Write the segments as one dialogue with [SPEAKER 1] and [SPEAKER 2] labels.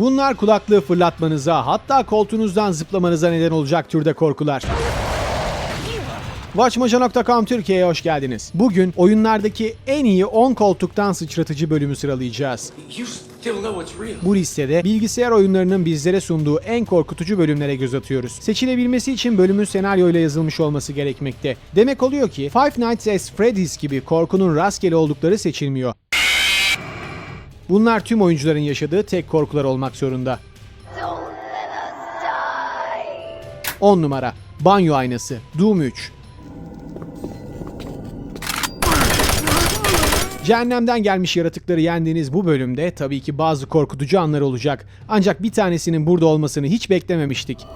[SPEAKER 1] Bunlar kulaklığı fırlatmanıza hatta koltuğunuzdan zıplamanıza neden olacak türde korkular. Watchmojo.com Türkiye'ye hoş geldiniz. Bugün oyunlardaki en iyi 10 koltuktan sıçratıcı bölümü sıralayacağız. Bu listede bilgisayar oyunlarının bizlere sunduğu en korkutucu bölümlere göz atıyoruz. Seçilebilmesi için bölümün senaryoyla yazılmış olması gerekmekte. Demek oluyor ki Five Nights at Freddy's gibi korkunun rastgele oldukları seçilmiyor. Bunlar tüm oyuncuların yaşadığı tek korkular olmak zorunda. 10 numara Banyo aynası Doom 3 Cehennemden gelmiş yaratıkları yendiğiniz bu bölümde tabii ki bazı korkutucu anlar olacak. Ancak bir tanesinin burada olmasını hiç beklememiştik.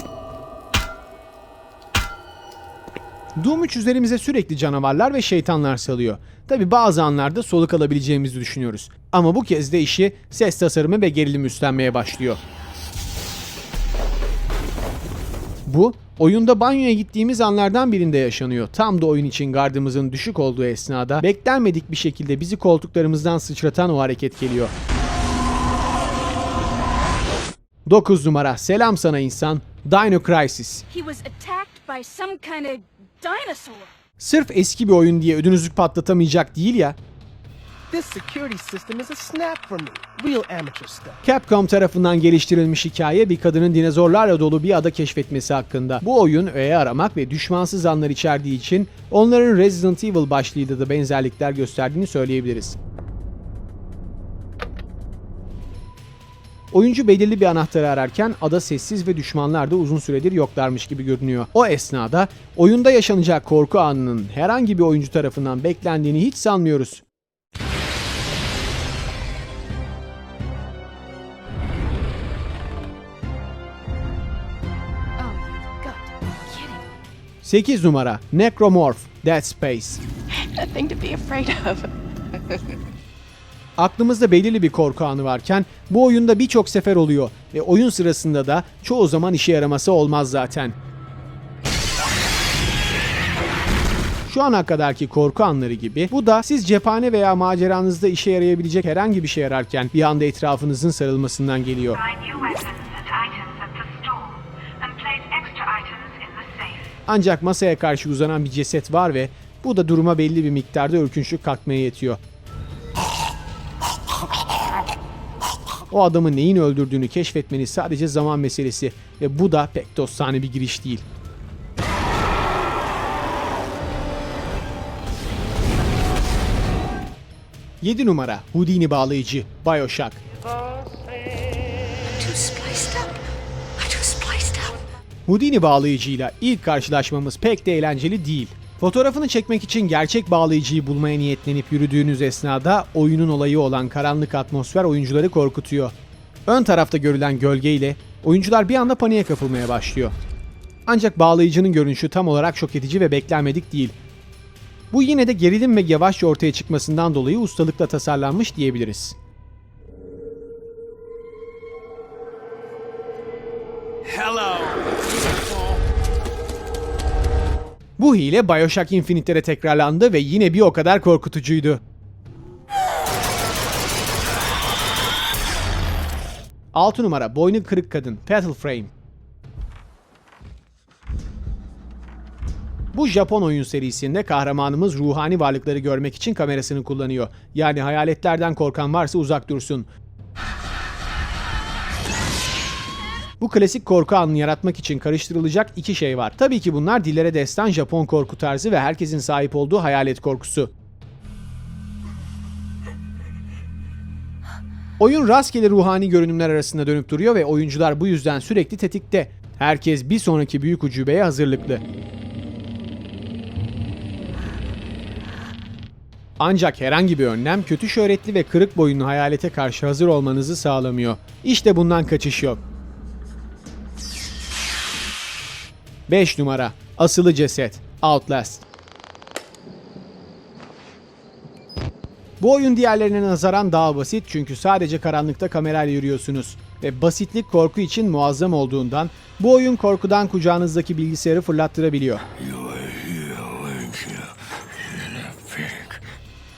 [SPEAKER 1] Doom 3 üzerimize sürekli canavarlar ve şeytanlar salıyor. Tabi bazı anlarda soluk alabileceğimizi düşünüyoruz. Ama bu kez de işi ses tasarımı ve gerilim üstlenmeye başlıyor. Bu, oyunda banyoya gittiğimiz anlardan birinde yaşanıyor. Tam da oyun için gardımızın düşük olduğu esnada beklenmedik bir şekilde bizi koltuklarımızdan sıçratan o hareket geliyor. 9 numara Selam sana insan Dino Crisis
[SPEAKER 2] He was attacked by some kind of dinosaur.
[SPEAKER 1] Sırf eski bir oyun diye ödünüzlük patlatamayacak değil ya.
[SPEAKER 3] This security system is a snap for me. Real amateur stuff.
[SPEAKER 1] Capcom tarafından geliştirilmiş hikaye bir kadının dinozorlarla dolu bir ada keşfetmesi hakkında. Bu oyun öğe aramak ve düşmansız anlar içerdiği için onların Resident Evil başlığıyla da benzerlikler gösterdiğini söyleyebiliriz. Oyuncu belirli bir anahtarı ararken ada sessiz ve düşmanlar da uzun süredir yoklarmış gibi görünüyor. O esnada oyunda yaşanacak korku anının herhangi bir oyuncu tarafından beklendiğini hiç sanmıyoruz.
[SPEAKER 2] Oh.
[SPEAKER 1] 8 numara Necromorph Dead Space
[SPEAKER 4] Nothing to be afraid of.
[SPEAKER 1] Aklımızda belirli bir korku anı varken bu oyunda birçok sefer oluyor ve oyun sırasında da çoğu zaman işe yaraması olmaz zaten. Şu ana kadarki korku anları gibi bu da siz cephane veya maceranızda işe yarayabilecek herhangi bir şey ararken bir anda etrafınızın sarılmasından geliyor. Ancak masaya karşı uzanan bir ceset var ve bu da duruma belli bir miktarda ürkünçlük katmaya yetiyor. O adamı neyin öldürdüğünü keşfetmeniz sadece zaman meselesi ve bu da pek dostane bir giriş değil. Yedi numara Houdini bağlayıcı Bioshock. Houdini bağlayıcıyla ilk karşılaşmamız pek de eğlenceli değil. Fotoğrafını çekmek için gerçek bağlayıcıyı bulmaya niyetlenip yürüdüğünüz esnada oyunun olayı olan karanlık atmosfer oyuncuları korkutuyor. Ön tarafta görülen gölgeyle oyuncular bir anda paniğe kapılmaya başlıyor. Ancak bağlayıcının görünüşü tam olarak şok edici ve beklenmedik değil. Bu yine de gerilim ve yavaşça ortaya çıkmasından dolayı ustalıkla tasarlanmış diyebiliriz. Bu hile Bioshock Infinite'de tekrarlandı ve yine bir o kadar korkutucuydu. Altı numara boynu kırık kadın Fatal Frame. Bu Japon oyun serisinde kahramanımız ruhani varlıkları görmek için kamerasını kullanıyor. Yani hayaletlerden korkan varsa uzak dursun. Bu klasik korku anını yaratmak için karıştırılacak iki şey var. Tabii ki bunlar dillere destan Japon korku tarzı ve herkesin sahip olduğu hayalet korkusu. Oyun rastgele ruhani görünümler arasında dönüp duruyor ve oyuncular bu yüzden sürekli tetikte. Herkes bir sonraki büyük ucubeye hazırlıklı. Ancak herhangi bir önlem kötü şöhretli ve kırık boyunlu hayalete karşı hazır olmanızı sağlamıyor. İşte bundan kaçış yok. 5 numara Asılı Ceset Outlast Bu oyun diğerlerine nazaran daha basit çünkü sadece karanlıkta kamerayla yürüyorsunuz ve basitlik korku için muazzam olduğundan bu oyun korkudan kucağınızdaki bilgisayarı fırlattırabiliyor.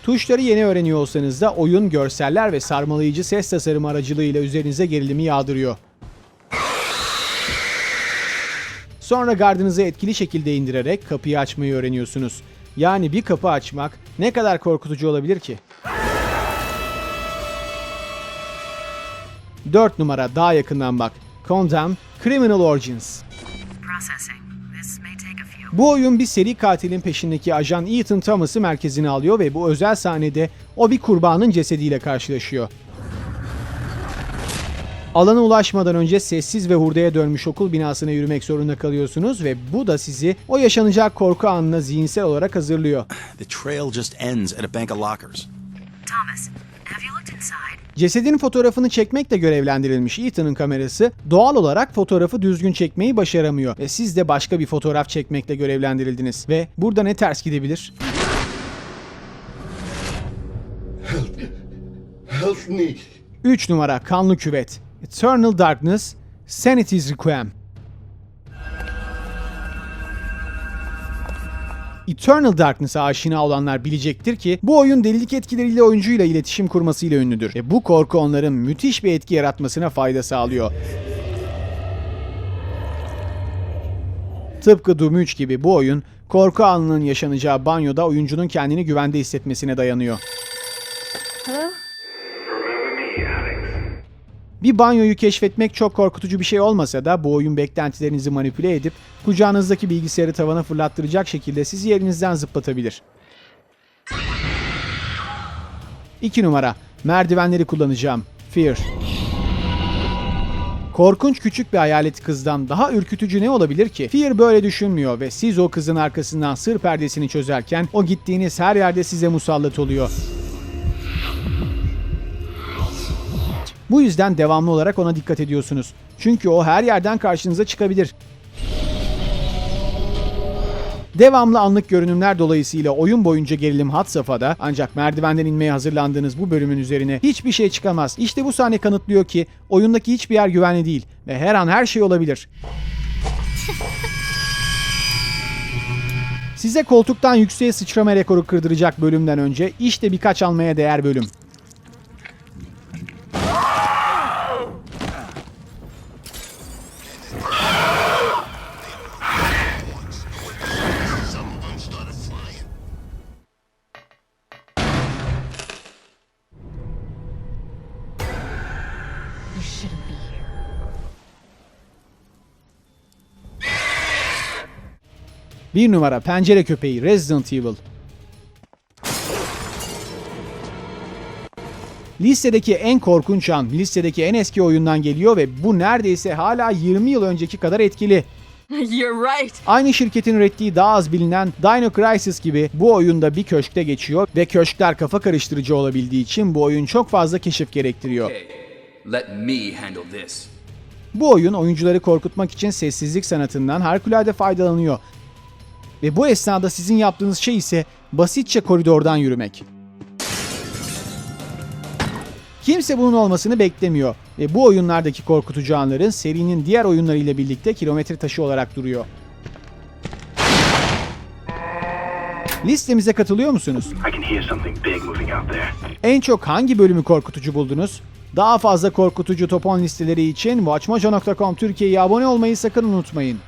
[SPEAKER 1] Tuşları yeni öğreniyor olsanız da oyun görseller ve sarmalayıcı ses tasarımı aracılığıyla üzerinize gerilimi yağdırıyor. Sonra gardınızı etkili şekilde indirerek kapıyı açmayı öğreniyorsunuz. Yani bir kapı açmak ne kadar korkutucu olabilir ki? 4 numara daha yakından bak. Condemn Criminal Origins. Bu oyun bir seri katilin peşindeki ajan Ethan Thomas'ı merkezine alıyor ve bu özel sahnede o bir kurbanın cesediyle karşılaşıyor. Alana ulaşmadan önce sessiz ve hurdaya dönmüş okul binasına yürümek zorunda kalıyorsunuz ve bu da sizi o yaşanacak korku anına zihinsel olarak hazırlıyor.
[SPEAKER 5] The trail just ends at a bank of lockers.
[SPEAKER 6] Thomas, have you looked inside?
[SPEAKER 1] Cesedin fotoğrafını çekmekle görevlendirilmiş Ethan'ın kamerası doğal olarak fotoğrafı düzgün çekmeyi başaramıyor ve siz de başka bir fotoğraf çekmekle görevlendirildiniz ve burada ne ters gidebilir?
[SPEAKER 7] Help me.
[SPEAKER 1] 3 numara Kanlı Küvet Eternal Darkness Sanity's Requiem Eternal Darkness'a aşina olanlar bilecektir ki bu oyun delilik etkileriyle oyuncuyla iletişim kurmasıyla ünlüdür. Ve bu korku onların müthiş bir etki yaratmasına fayda sağlıyor. Tıpkı Doom 3 gibi bu oyun korku anının yaşanacağı banyoda oyuncunun kendini güvende hissetmesine dayanıyor. Bir banyoyu keşfetmek çok korkutucu bir şey olmasa da bu oyun beklentilerinizi manipüle edip kucağınızdaki bilgisayarı tavana fırlattıracak şekilde sizi yerinizden zıplatabilir. 2 numara. Merdivenleri kullanacağım. Fear. Korkunç küçük bir hayalet kızdan daha ürkütücü ne olabilir ki? Fear böyle düşünmüyor ve siz o kızın arkasından sır perdesini çözerken o gittiğiniz her yerde size musallat oluyor. Bu yüzden devamlı olarak ona dikkat ediyorsunuz. Çünkü o her yerden karşınıza çıkabilir. Devamlı anlık görünümler dolayısıyla oyun boyunca gerilim had safhada ancak merdivenden inmeye hazırlandığınız bu bölümün üzerine hiçbir şey çıkamaz. İşte bu sahne kanıtlıyor ki oyundaki hiçbir yer güvenli değil ve her an her şey olabilir. Size koltuktan yükseğe sıçrama rekoru kırdıracak bölümden önce işte birkaç almaya değer bölüm. Bir numara Pencere Köpeği Resident Evil. Listedeki en korkunç an, listedeki en eski oyundan geliyor ve bu neredeyse hala 20 yıl önceki kadar etkili.
[SPEAKER 2] You're right.
[SPEAKER 1] Aynı şirketin ürettiği daha az bilinen Dino Crisis gibi bu oyunda bir köşkte geçiyor ve köşkler kafa karıştırıcı olabildiği için bu oyun çok fazla keşif gerektiriyor.
[SPEAKER 8] Hey, let me handle this.
[SPEAKER 1] Bu oyun oyuncuları korkutmak için sessizlik sanatından harikulade faydalanıyor. Ve bu esnada sizin yaptığınız şey ise basitçe koridordan yürümek. Kimse bunun olmasını beklemiyor ve bu oyunlardaki korkutucu anların serinin diğer oyunlarıyla birlikte kilometre taşı olarak duruyor. Listemize katılıyor musunuz? En çok hangi bölümü korkutucu buldunuz? Daha fazla korkutucu top 10 listeleri için watchmojo.com Türkiye'ye abone olmayı sakın unutmayın.